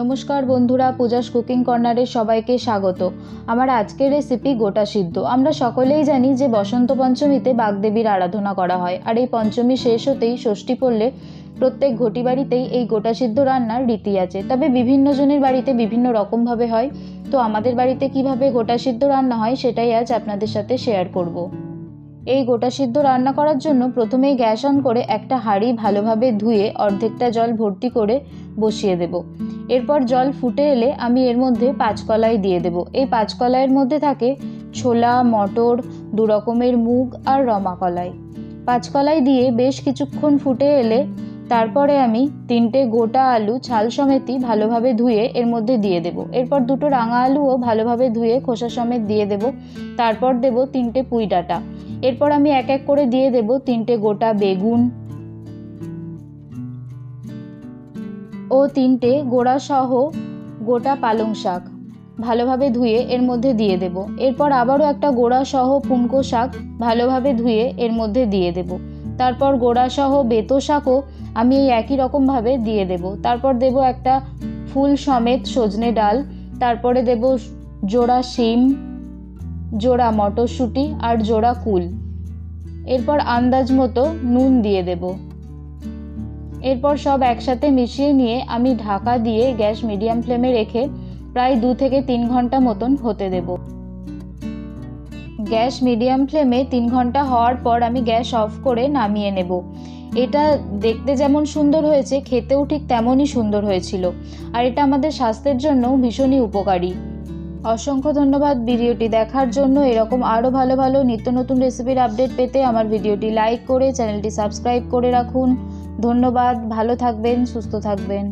নমস্কার বন্ধুরা, পূজাস কুকিং কর্নারে সবাইকে স্বাগত। আমার আজকের রেসিপি গোটা সিদ্ধ। আমরা সকলেই জানি যে বসন্ত পঞ্চমীতে বাগদেবীর আরাধনা করা হয়, আর এই পঞ্চমী শেষ হতেই ষষ্ঠী পড়লে প্রত্যেক ঘটি বাড়িতেই এই গোটা সিদ্ধ রান্নার রীতি আছে। তবে বিভিন্ন জনের বাড়িতে বিভিন্ন রকমভাবে হয়। তো আমাদের বাড়িতে কীভাবে গোটা সিদ্ধ রান্না হয় সেটাই আজ আপনাদের সাথে শেয়ার করব। এই গোটা সিদ্ধ রান্না করার জন্য প্রথমেই গ্যাস অন করে একটা হাঁড়ি ভালোভাবে ধুয়ে অর্ধেকটা জল ভর্তি করে বসিয়ে দেব। এরপর জল ফুটে এলে আমি এর মধ্যে পাঁচকলাই দিয়ে দেব। এই পাঁচকলাইয়ের মধ্যে থাকে ছোলা, মটর দু রকমের মুগ আর রমা কলাই পাঁচকলাই দিয়ে বেশ কিছুক্ষণ ফুটে এলে তারপরে আমি তিনটে গোটা আলু ছাল সমেতই ভালোভাবে ধুয়ে এর মধ্যে দিয়ে দেব। এরপর দুটো রাঙা আলুও ভালোভাবে ধুয়ে খোসা সমেত দিয়ে দেব। তারপর দেব তিনটে পুঁই ডাঁটা। এরপর আমি এক এক করে দিয়ে দেব তিনটে গোটা বেগুন ও তিনটে গোড়া সহ গোটা পালং শাক। ভালোভাবে ধুয়ে এর মধ্যে দিয়ে দেব। এরপর আবারও একটা গোড়া সহ পুনকো শাক ভালোভাবে ধুয়ে এর মধ্যে দিয়ে দেব। তারপর গোড়া সহ বেতো শাকও আমি এই একই রকমভাবে দিয়ে দেব। তারপর দেব একটা ফুল সমেত সজনে ডাল। তারপরে দেব জোড়া শিম। জোড়া মটরশুঁটি আর জোড়া কুল। এরপর আন্দাজ মতো নুন দিয়ে দেব। এরপর সব একসাথে মিশিয়ে নিয়ে আমি ঢাকা দিয়ে গ্যাস মিডিয়াম ফ্লেমে রেখে প্রায় দু থেকে তিন ঘণ্টা মতন হতে দেব। গ্যাস মিডিয়াম ফ্লেমে তিন ঘণ্টা হওয়ার পর আমি গ্যাস অফ করে নামিয়ে নেব। এটা দেখতে যেমন সুন্দর হয়েছে, খেতেও ঠিক তেমনই সুন্দর হয়েছিল। আর এটা আমাদের স্বাস্থ্যের জন্যও ভীষণই উপকারী। অসংখ্য ধন্যবাদ ভিডিওটি দেখার জন্য। এরকম আরও ভালো ভালো নিত্য নতুন রেসিপির আপডেট পেতে আমার ভিডিওটি লাইক করে চ্যানেলটি সাবস্ক্রাইব করে রাখুন। ধন্যবাদ, ভালো থাকবেন, সুস্থ থাকবেন।